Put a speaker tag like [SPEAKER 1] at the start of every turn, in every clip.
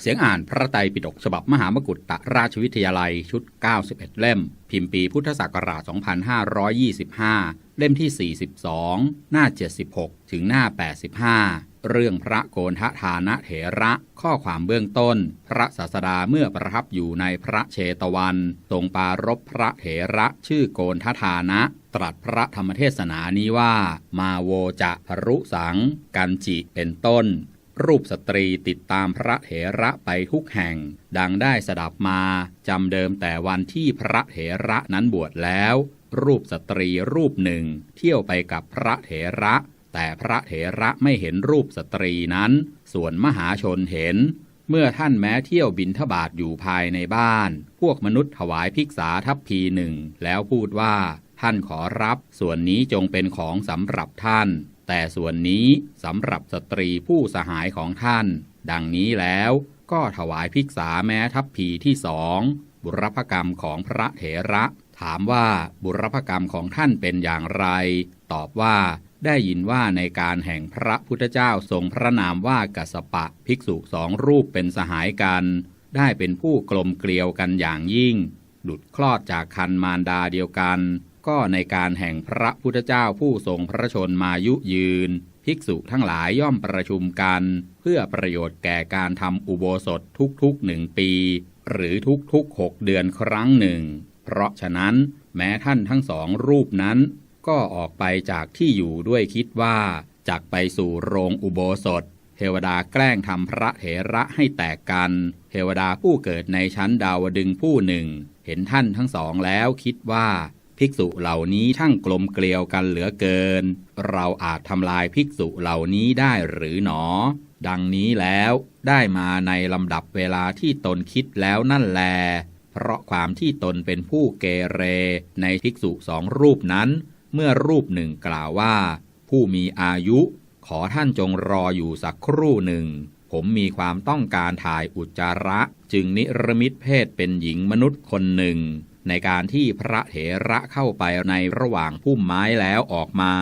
[SPEAKER 1] เสียงอ่านพระไตรปิฎกฉบับมหามกุฏตราชวิทยาลัยชุด 91 เล่ม พิมพ์ปีพุทธศักราช 2525 เล่มที่ 42 หน้า 76 ถึงหน้า 85 เรื่องพระโกนทฐานะเถระข้อความเบื้องต้น พระศาสดาเมื่อประทับอยู่ในพระเชตวัน ทรงปารบพระเถระชื่อโกนทฐานะ ตรัสพระธรรมเทศนานี้ว่า มาโวจะพรุสัง กันจิเป็นต้น รูปสตรีติดตามพระเถระไปทุกแห่ง ดังได้สดับมาจำเดิมแต่วันที่พระเถระนั้นบวชแล้ว รูปสตรีรูปหนึ่ง เที่ยวไปกับพระเถระ แต่พระเถระไม่เห็นรูปสตรีนั้น ส่วนมหาชนเห็น เมื่อท่านแม้เที่ยวบินทบาทอยู่ภายในบ้าน พวกมนุษย์ถวายภิกษาทัพพีหนึ่งแล้วพูดว่า ท่านขอรับ ส่วนนี้จงเป็นของสำหรับท่าน แต่ส่วนนี้สำหรับสตรีผู้สหายของท่าน ดังนี้แล้วก็ถวายภิกษาแม้ทัพพีที่สองบุรพกรรมของพระเถระ ถามว่าบุรพกรรมของท่านเป็นอย่างไร ตอบว่าได้ยินว่าในการแห่งพระพุทธเจ้าทรงพระนามว่ากัสสปะภิกษุสองรูปเป็นสหายกัน ได้เป็นผู้กลมเกลียวกันอย่างยิ่ง หลุดคลอดจากคันมารดาเดียวกัน ก็ในการแห่งพระพุทธเจ้าผู้ทรงพระชนมายุยืน ภิกษุทั้งหลายย่อมประชุมกัน เพื่อประโยชน์แก่การทำอุโบสถทุกๆหนึ่งปี หรือทุกๆหกเดือนครั้งหนึ่ง เพราะฉะนั้นแม้ท่านทั้งสองรูปนั้น ก็ออกไปจากที่อยู่ด้วยคิดว่าจากไปสู่โรงอุโบสถ เทวดาแกล้งทำพระเถระให้แตกกัน เทวดาผู้เกิดในชั้นดาวดึงผู้หนึ่ง เห็นท่านทั้งสองแล้วคิดว่า ภิกษุเหล่านี้ช่างกลมเกลียวกันเหลือเกิน เราอาจทำลายภิกษุเหล่านี้ได้หรือหนอ ดังนี้แล้วได้มาในลำดับเวลาที่ตนคิดแล้วนั่นแล เพราะความที่ตนเป็นผู้เกเร ในภิกษุสองรูปนั้น เมื่อรูปหนึ่งกล่าวว่า ผู้มีอายุ ขอท่านจงรออยู่สักครู่หนึ่ง ผมมีความต้องการถ่ายอุจจาระ จึงนิรมิตเพศเป็นหญิงมนุษย์คนหนึ่ง ในการที่พระเถระเข้าไปในระหว่างพุ่มไม้แล้วออกมา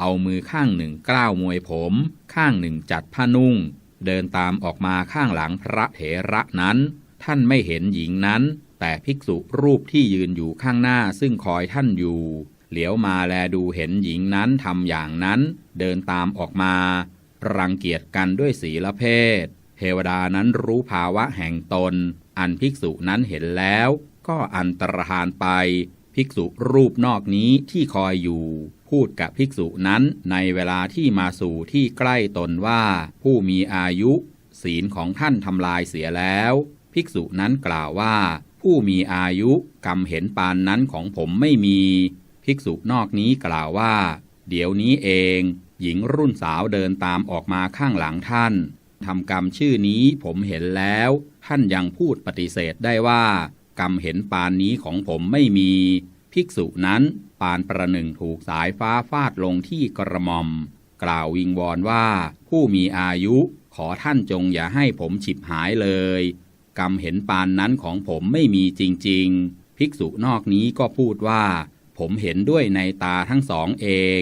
[SPEAKER 1] เอามือข้างหนึ่งกล้าวมวยผม ข้างหนึ่งจัดผ้านุ่ง เดินตามออกมาข้างหลังพระเถระนั้น ท่านไม่เห็นหญิงนั้น แต่ภิกษุรูปที่ยืนอยู่ข้างหน้าซึ่งคอยท่านอยู่ เหลียวมาแลดูเห็นหญิงนั้นทำอย่างนั้น เดินตามออกมา รังเกียจกันด้วยศีลเพศ เทวดานั้นรู้ภาวะแห่งตน อันภิกษุนั้นเห็นแล้ว ก็อันตรธานไป ภิกษุรูปนอกนี้ที่คอยอยู่ พูดกับภิกษุนั้นในเวลาที่มาสู่ที่ใกล้ตนว่า ผู้มีอายุ ศีลของท่านทำลายเสียแล้ว ภิกษุนั้นกล่าวว่า ผู้มีอายุกรรมเห็นปานนั้นของผมไม่มี ภิกษุนอกนี้กล่าวว่า เดี๋ยวนี้เอง หญิงรุ่นสาวเดินตามออกมาข้างหลังท่านทำกรรมชื่อนี้ผมเห็นแล้ว ท่านยังพูดปฏิเสธได้ว่า กรรมเห็นปานนี้ของผมไม่มีภิกษุนั้นปานประหนึ่งถูกสายฟ้าฟาดลงที่กระหม่อม กล่าววิงวอนว่า ผู้มีอายุขอท่านจงอย่าให้ผมฉิบหายเลย กรรมเห็นปานนั้นของผมไม่มีจริง ๆ ภิกษุนอกนี้ก็พูดว่า ผมเห็นด้วยในตาทั้งสองเอง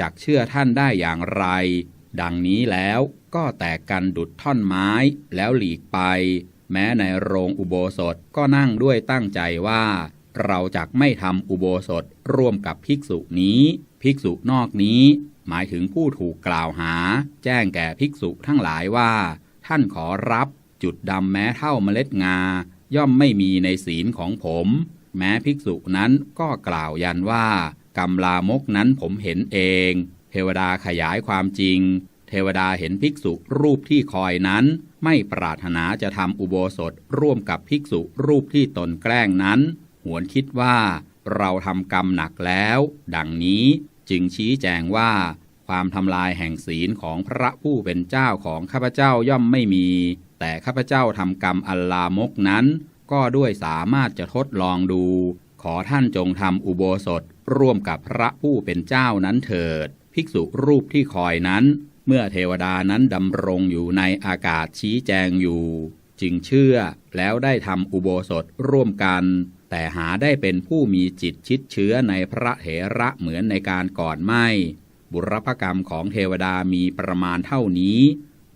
[SPEAKER 1] จักเชื่อท่านได้อย่างไร ดังนี้แล้วก็แตกกันดุดท่อนไม้แล้วหลีกไป แม้ในโรงอุโบสถก็นั่งด้วยตั้งใจว่า เราจักไม่ทำอุโบสถร่วมกับภิกษุนี้ ภิกษุนอกนี้ หมายถึงผู้ถูกกล่าวหา แจ้งแก่ภิกษุทั้งหลายว่า ท่านขอรับจุดดำแม้เท่าเมล็ดงา ย่อมไม่มีในศีลของผม แม้ภิกษุนั้นก็กล่าวยันว่ากรรมลามกนั้นผมเห็นเอง เทวดาขยายความจริง ทวดาเห็นภิกษุรูปที่คอยนั้น ไม่ปรารถนาจะทำอุโบสถร่วมกับภิกษุรูปที่ตนแกล้งนั้น หวนคิดว่า เราทำกรรมหนักแล้ว ดังนี้จึงชี้แจงว่า ความทำลายแห่งศีลของพระผู้เป็นเจ้าของข้าพเจ้าย่อมไม่มี แต่ข้าพเจ้าทำกรรมอัลลามกนั้น ก็ด้วยสามารถจะทดลองดู ขอท่านจงทำอุโบสถร่วมกับพระผู้เป็นเจ้านั้นเถิด ภิกษุรูปที่คอยนั้น เมื่อเทวดานั้นดำรงอยู่ในอากาศชี้แจงอยู่ จึงเชื่อแล้วได้ทำอุโบสถร่วมกัน แต่หาได้เป็นผู้มีจิตชิดเชื้อในพระเถระเหมือนในการก่อนไม่ บุรพกรรมของเทวดามีประมาณเท่านี้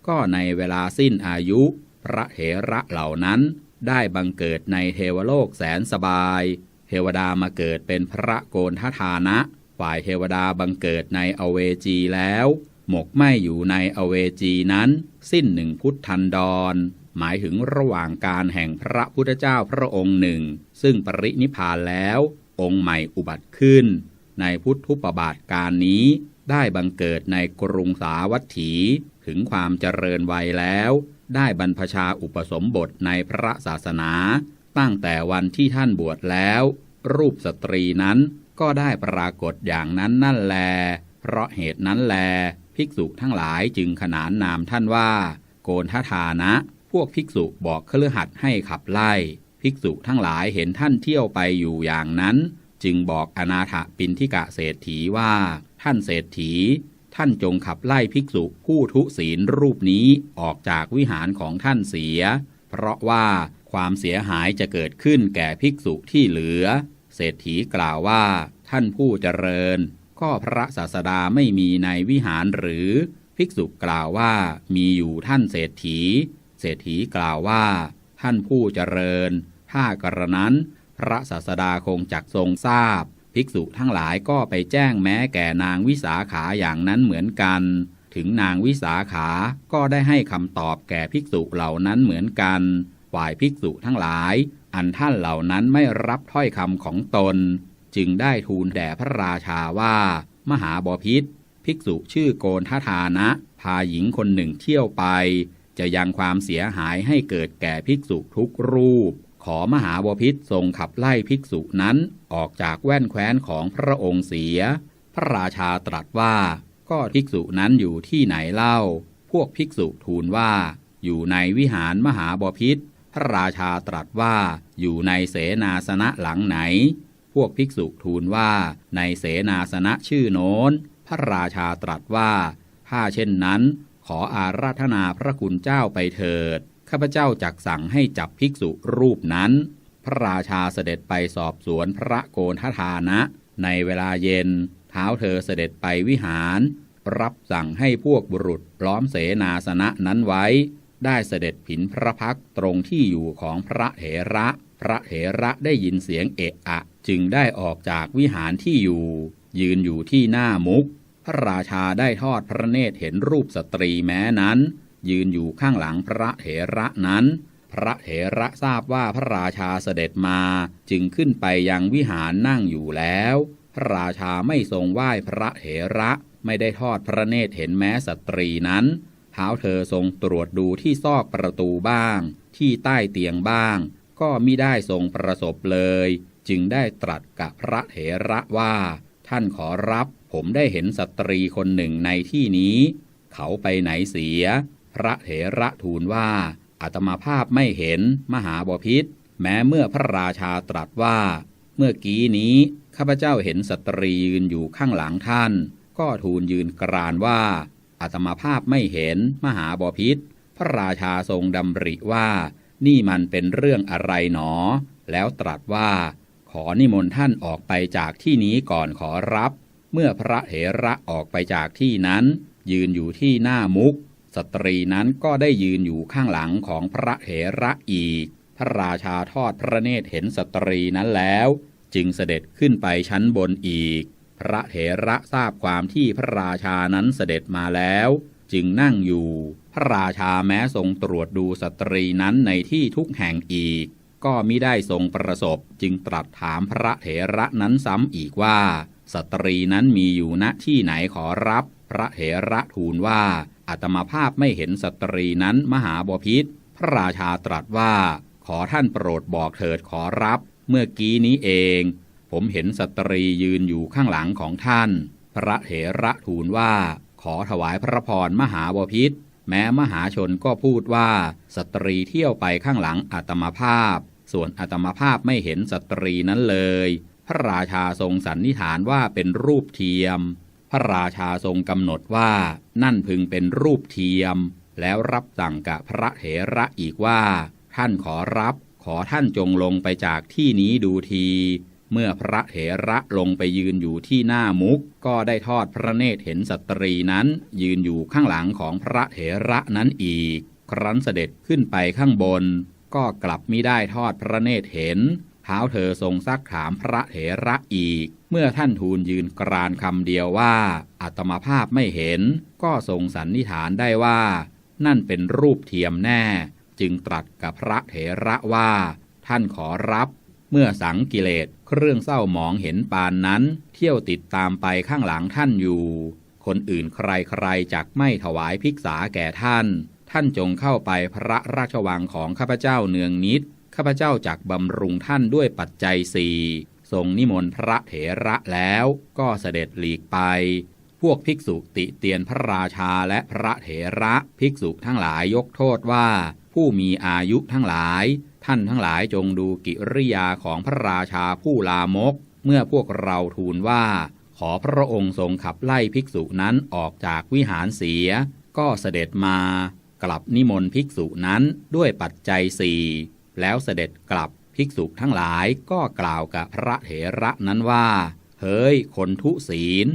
[SPEAKER 1] ก็ในเวลาสิ้นอายุ พระเถระเหล่านั้น ได้บังเกิดในเทวโลกแสนสบาย เทวดามาเกิดเป็นพระโกนทฐานะ ฝ่ายเทวดาบังเกิดในอเวจีแล้ว หมกไหม่อยู่ในอเวจีนั้น สิ้นหนึ่งพุทธันดร หมายถึงระหว่างการแห่งพระพุทธเจ้าพระองค์หนึ่ง ซึ่งปรินิพพานแล้ว องค์ใหม่อุบัติขึ้น ในพุทธุปบาทการนี้ ได้บังเกิดในกรุงสาวัตถีถึงความเจริญวัยแล้ว ได้บรรพชาอุปสมบทในพระศาสนา ตั้งแต่วันที่ท่านบวชแล้ว รูปสตรีนั้นก็ได้ปรากฏอย่างนั้นนั่นแล เพราะเหตุนั้นแล ภิกษุทั้งหลายจึงขนานนามท่านว่า โกนทฐานะ พวกภิกษุบอกเครือหัดให้ขับไล่ ภิกษุทั้งหลายเห็นท่านเที่ยวไปอยู่อย่างนั้น จึงบอกอนาถปินทิกะเศรษฐีว่า ท่านเศรษฐี ท่านจงขับไล่ภิกษุผู้ทุศีลรูปนี้ออกจากวิหารของท่านเสีย เพราะว่าความเสียหายจะเกิดขึ้นแก่ภิกษุที่เหลือ เศรษฐีกล่าวว่า ท่านผู้เจริญ ก็พระศาสดาไม่มีในวิหารหรือภิกษุกล่าวว่ามีอยู่ท่านเศรษฐี เศรษฐีกล่าวว่า ท่านผู้เจริญ ถ้ากระนั้น พระศาสดาคงจักทรงทราบ ภิกษุทั้งหลายก็ไปแจ้งแม้แก่นางวิสาขาอย่างนั้นเหมือนกัน ถึงนางวิสาขาก็ได้ให้คำตอบแก่ภิกษุเหล่านั้นเหมือนกันฝ่ายภิกษุทั้งหลาย อันท่านเหล่านั้นไม่รับถ้อยคำของตน จึงได้ทูลแด่พระราชาว่า มหาบพิษภิกษุชื่อโกนทฐานะ พาหญิงคนหนึ่งเที่ยวไป จะยังความเสียหายให้เกิดแก่ภิกษุทุกรูป ขอมหาบพิษทรงขับไล่ภิกษุนั้นออกจากแว่นแคว้นของพระองค์เสีย พระราชาตรัสว่า ก็ภิกษุนั้นอยู่ที่ไหนเล่า พวกภิกษุทูลว่า อยู่ในวิหารมหาบพิษพระราชาตรัสว่าอยู่ในเสนาสนะหลังไหน พวกภิกษุทูลว่า ในเสนาสนะชื่อโน้น พระราชาตรัสว่า ถ้าเช่นนั้น ขออาราธนาพระคุณเจ้าไปเถิด ข้าพเจ้าจักสั่งให้จับภิกษุรูปนั้น พระราชาเสด็จไปสอบสวนพระโกนทฐานะ ในเวลาเย็น เท้าเธอเสด็จไปวิหาร รับสั่งให้พวกบุรุษล้อมเสนาสนะนั้นไว้ ได้เสด็จผินพระพักตร์ตรงที่อยู่ของพระเถระ พระเถระได้ยินเสียงเอะอะ จึงได้ออกจากวิหารที่อยู่ ยืนอยู่ที่หน้ามุก พระราชาได้ทอดพระเนตรเห็นรูปสตรีแม้นั้น ยืนอยู่ข้างหลังพระเถระนั้น พระเถระทราบว่าพระราชาเสด็จมาจึงขึ้นไปยังวิหารนั่งอยู่แล้ว พระราชาไม่ทรงไหว้พระเถระไม่ได้ทอดพระเนตรเห็นแม้สตรีนั้นเท้าเธอทรงตรวจดูที่ซอกประตูบ้าง ที่ใต้เตียงบ้าง ก็มิได้ทรงประสบเลย จึงได้ตรัสกับพระเถระว่า ท่านขอรับผมได้เห็นสตรีคนหนึ่งในที่นี้ เขาไปไหนเสีย พระเถระทูลว่าอาตมาภาพไม่เห็นมหาบพิษ แม้เมื่อพระราชาตรัสว่า เมื่อกี้นี้ข้าพเจ้าเห็นสตรียืนอยู่ข้างหลังท่าน ก็ทูลยืนกรานว่าอาตมาภาพไม่เห็นมหาบพิษ พระราชาทรงดำริว่า นี่มันเป็นเรื่องอะไรหนอ แล้วตรัสว่า ขอนิมนต์ท่านออกไปจากที่นี้ก่อนขอรับ เมื่อพระเถระออกไปจากที่นั้น ยืนอยู่ที่หน้ามุก สตรีนั้นก็ได้ยืนอยู่ข้างหลังของพระเถระอีก พระราชาทอดพระเนตรเห็นสตรีนั้นแล้ว จึงเสด็จขึ้นไปชั้นบนอีก พระเถระทราบความที่พระราชานั้นเสด็จมาแล้ว จึงนั่งอยู่ ระราชาแม้ทรงตรวจดูสตรีนั้นในที่ทุกแห่งอีก ก็มิได้ทรงประสบจึงตรัสถามพระเถระนั้นซ้ำอีกว่า สตรีนั้นมีอยู่ณที่ไหนขอรับ พระเถระทูลว่าอาตมาภาพไม่เห็นสตรีนั้นมหาบพิษพระราชาตรัสว่า ขอท่านโปรดบอกเถิดขอรับ เมื่อกี้นี้เอง ผมเห็นสตรียืนอยู่ข้างหลังของท่าน พระเถระทูลว่า ขอถวายพระพรมหาบพิษ แม้มหาชนก็พูดว่าสตรีเที่ยวไปข้างหลังอาตมาภาพ ส่วนอาตมาภาพไม่เห็นสตรีนั้นเลย พระราชาทรงสันนิษฐานว่าเป็นรูปเทียม พระราชาทรงกำหนดว่านั่นพึงเป็นรูปเทียม แล้วรับสั่งกับพระเถระอีกว่า ท่านขอรับ ขอท่านจงลงไปจากที่นี้ดูที เมื่อพระเถระลงไปยืนอยู่ที่หน้ามุก ก็ได้ทอดพระเนตรเห็นสตรีนั้น ยืนอยู่ข้างหลังของพระเถระนั้นอีก ครั้นเสด็จขึ้นไปข้างบน ก็กลับมิได้ทอดพระเนตรเห็นเท้าเธอทรงซักถามพระเถระอีก เมื่อท่านทูลยืนกรานคำเดียวว่าอัตมาภาพไม่เห็น ก็ทรงสันนิฐานได้ว่า นั่นเป็นรูปเทียมแน่ จึงตรัสกับพระเถระว่า ท่านขอรับ เมื่อสังกิเลสเครื่องเศร้าหมองเห็นปานนั้น เที่ยวติดตามไปข้างหลังท่านอยู่ คนอื่นใครๆจักไม่ถวายภิกษาแก่ท่าน ท่านจงเข้าไปพระราชวังของข้าพเจ้าเนืองนิดข้าพเจ้าจักบำรุงท่านด้วยปัจจัยสี่ทรงนิมนต์พระเถระแล้วก็เสด็จหลีกไป พวกภิกษุติเตียนพระราชาและพระเถระภิกษุทั้งหลายยกโทษว่า ผู้มีอายุทั้งหลาย ท่านทั้งหลายจงดูกิริยาของพระราชาผู้ลามก เมื่อพวกเราทูลว่า ขอพระองค์ทรงขับไล่ภิกษุนั้นออกจากวิหารเสีย ก็เสด็จมากลับนิมนต์ภิกษุนั้นด้วยปัจจัยสี่แล้วเสด็จกลับภิกษุทั้งหลายก็กล่าวกับพระเถระนั้นว่า เฮ้ย คนทุศีล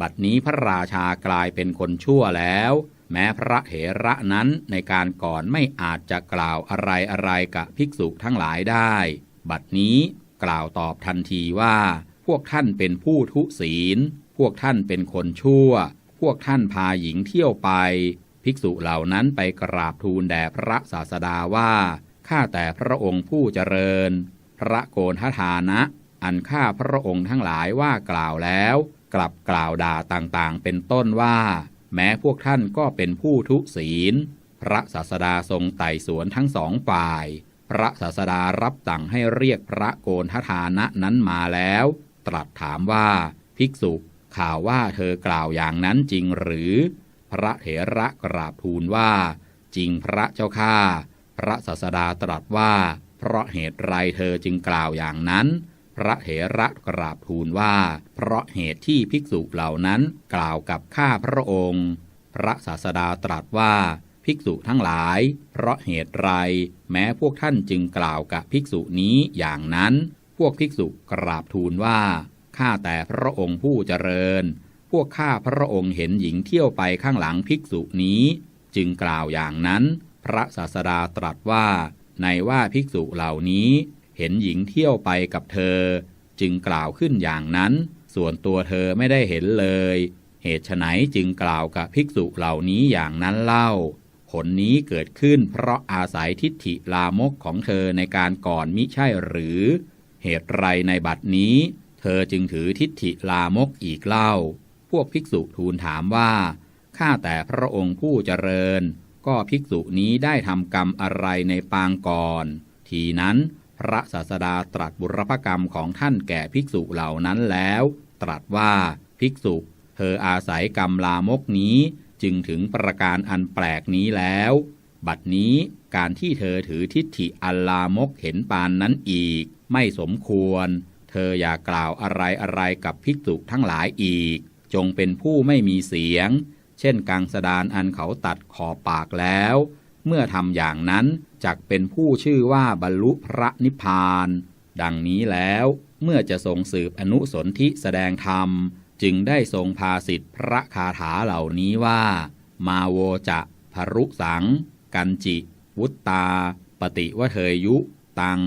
[SPEAKER 1] บัดนี้พระราชากลายเป็นคนชั่วแล้ว แม้พระเถระนั้นในการก่อนไม่อาจจะกล่าวอะไรอะไรกับภิกษุทั้งหลายได้ บัดนี้กล่าวตอบทันทีว่า พวกท่านเป็นผู้ทุศีล พวกท่านเป็นคนชั่ว พวกท่านพาหญิงเที่ยวไป ภิกษุเหล่านั้นไปกราบทูลแด่พระศาสดาว่า ข้าแต่พระองค์ผู้เจริญ พระโกนทฐานะ อันข้าพระองค์ทั้งหลายว่ากล่าวแล้ว กลับกล่าวด่าต่างๆ เป็นต้นว่า แม้พวกท่านก็เป็นผู้ทุศีล พระศาสดาทรงไต่สวนทั้งสองฝ่าย พระศาสดารับสั่งให้เรียกพระโกนทฐานะนั้นมาแล้ว ตรัสถามว่า ภิกษุข่าวว่าเธอกล่าวอย่างนั้นจริงหรือ พระเถระกราบทูลว่า จริงพระเจ้าข้าพระศาสดาตรัสว่า เพราะเหตุไรเธอจึงกล่าวอย่างนั้น พระเถระกราบทูลว่า เพราะเหตุที่ภิกษุเหล่านั้นกล่าวกับข้าพระองค์ พระศาสดาตรัสว่าภิกษุทั้งหลาย เพราะเหตุไร แม้พวกท่านจึงกล่าวกับภิกษุนี้อย่างนั้น พวกภิกษุกราบทูลว่าข้าแต่พระองค์ผู้เจริญ พวกข้าพระองค์เห็นหญิงเที่ยวไปข้างหลังภิกษุนี้ จึงกล่าวอย่างนั้น พระศาสดาตรัสว่า ในว่าภิกษุเหล่านี้ เห็นหญิงเที่ยวไปกับเธอ จึงกล่าวขึ้นอย่างนั้น ส่วนตัวเธอไม่ได้เห็นเลย เหตุไฉนจึงกล่าวกับภิกษุเหล่านี้อย่างนั้นเล่า ผลนี้เกิดขึ้นเพราะอาศัยทิฏฐิลามกของเธอในการก่อนมิใช่หรือ เหตุไรในบัดนี้ เธอจึงถือทิฏฐิลามกอีกเล่า พวกภิกษุทูลถามว่าข้าแต่พระองค์ผู้เจริญ ก็ภิกษุนี้ได้ทำกรรมอะไรในปางก่อน ทีนั้น พระศาสดาตรัสบุรพกรรมของท่านแก่ภิกษุเหล่านั้นแล้ว ตรัสว่าภิกษุเธออาศัยกรรมลามกนี้จึงถึงประการอันแปลกนี้แล้ว บัดนี้การที่เธอถือทิฏฐิอัลลามกเห็นปานนั้นอีก ไม่สมควร เธออย่ากล่าวอะไรอะไรกับภิกษุทั้งหลายอีก จงเป็นผู้ไม่มีเสียง เช่นกังสดานอันเขาตัดขอบปากแล้ว เมื่อทำอย่างนั้น จักเป็นผู้ชื่อว่าบรรลุพระนิพพาน ดังนี้แล้วเมื่อจะทรงสืบอนุสนธิแสดงธรรม จึงได้ทรงพาสิทธิพระคาถาเหล่านี้ว่า มาโวจะภรุสัง กันจิ วุตตา ปฏิวเทยยุ ตัง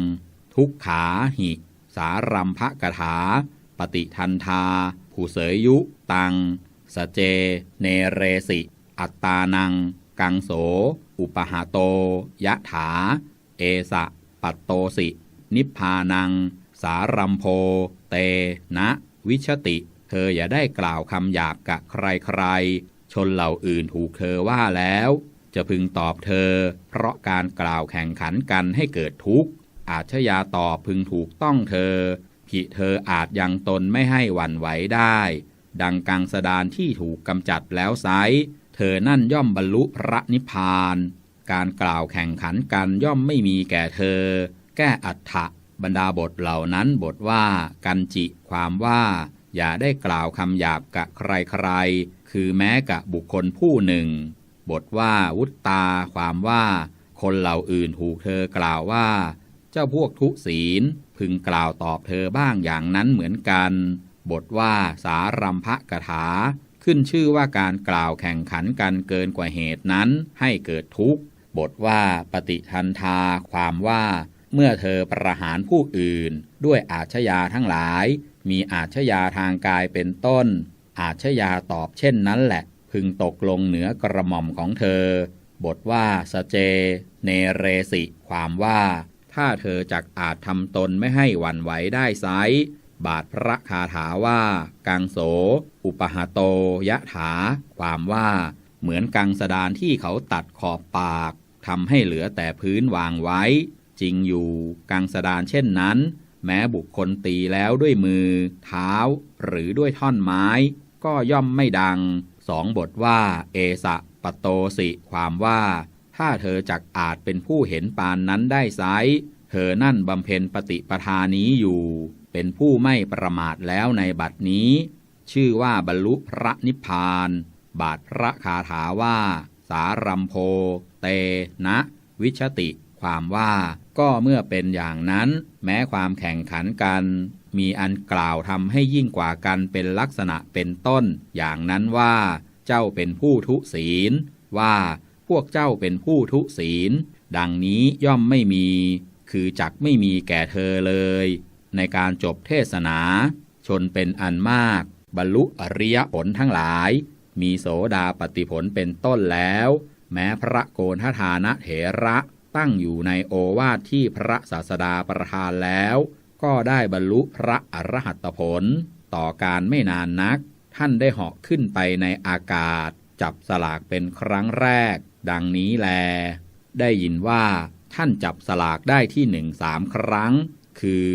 [SPEAKER 1] ทุกขาหิ สารัมภกถา ปฏิทันทาผู้เสยยุ ตัง สเจ เนเรสิ อัตตานัง กังโส อุปหาโต ยะถา เอสะ ปัตโตสิ นิพพานัง สารัมโพ เต นะ วิชติ เธออย่าได้กล่าวคำหยาบกะใครๆ ชนเหล่าอื่นถูกเธอว่าแล้ว จะพึงตอบเธอ เพราะการกล่าวแข่งขันกันให้เกิดทุกข์ อาชญาตอบพึงถูกต้องเธอ ผิเธออาจยังตนไม่ให้หวั่นไหวได้ ดังกังสดานที่ถูกกำจัดแล้วไซ เธอนั่นย่อมบรรลุพระนิพพาน การกล่าวแข่งขันกันย่อมไม่มีแก่เธอ แก้อัฏฐะบรรดาบทเหล่านั้นบทว่า กันจิความว่า อย่าได้กล่าวคำหยาบกะใครๆ คือแม้กะบุคคลผู้หนึ่ง บทว่าวุตตา ความว่า คนเหล่าอื่นถูกเธอกล่าวว่า เจ้าพวกทุศีลพึงกล่าวตอบเธอบ้างอย่างนั้นเหมือนกัน บทว่าสารัมภกถา ขึ้นชื่อว่าการกล่าวแข่งขันกันเกินกว่าเหตุนั้นให้เกิดทุกข์ บทว่าปฏิทันทา ความว่า เมื่อเธอประหารผู้อื่น ด้วยอาชญาทั้งหลาย มีอาชญาทางกายเป็นต้น อาชญาตอบเช่นนั้นแหละ พึงตกลงเหนือกระหม่อมของเธอ บทว่าสเจ เนเรสิ ความว่า ถ้าเธอจักอาจทำตนไม่ให้หวั่นไหวได้ไซ บาทพระคาถาว่า กังโส อุปหาโต ยะถา ความว่า เหมือนกังสดานที่เขาตัดขอบปากทำให้เหลือแต่พื้นวางไว้ จริงอยู่กังสดานเช่นนั้น แม้บุคคลตีแล้วด้วยมือ เท้า หรือด้วยท่อนไม้ ก็ย่อมไม่ดังสองบทว่า เอสะปะโตสิ ความว่า ถ้าเธอจักอาจเป็นผู้เห็นปานนั้นได้ไซเธอนั่นบำเพ็ญปฏิปทานี้อยู่ เป็นผู้ไม่ประมาทแล้วในบัดนี้ ชื่อว่าบรรลุพระนิพพาน บาทพระคาถาว่า สารัมโพ เตนะ วิชติ ความว่าก็เมื่อเป็นอย่างนั้น แม้ความแข่งขันกัน มีอันกล่าวทำให้ยิ่งกว่ากันเป็นลักษณะเป็นต้น อย่างนั้นว่า เจ้าเป็นผู้ทุศีล ว่าพวกเจ้าเป็นผู้ทุศีล ดังนี้ย่อมไม่มี คือจักไม่มีแก่เธอเลย ในการจบเทศนา ชนเป็นอันมาก บรรลุอริยผลทั้งหลาย มีโสดาปฏิผลเป็นต้นแล้ว แม้พระโกนทฐานะเถระตั้งอยู่ในโอวาทที่พระศาสดาประทานแล้ว ก็ได้บรรลุพระอรหัตผล ต่อการไม่นานนัก ท่านได้เหาะขึ้นไปในอากาศ จับสลากเป็นครั้งแรก ดังนี้แล ได้ยินว่าท่านจับสลากได้ที่หนึ่งสามครั้ง คือ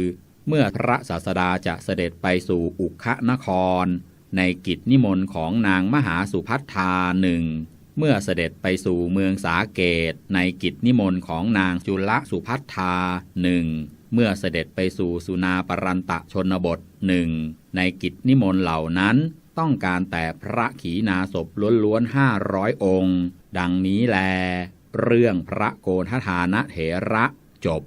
[SPEAKER 1] เมื่อพระศาสดาจะเสด็จไปสู่อุคะนคร ในกิจนิมนต์ของนางมหาสุพัฒาหนึ่งเมื่อเสด็จไปสู่เมืองสาเกต ในกิจนิมนต์ของนางจุลสุพัฒาหนึ่งเมื่อเสด็จไปสู่สุนาปรันตะชนบทหนึ่งในกิจนิมนต์เหล่านั้นต้องการแต่พระขีณาสพล้วนๆห้าร้อยองค์ ดังนี้แล เรื่องพระโกณฑฐานะเถระจบ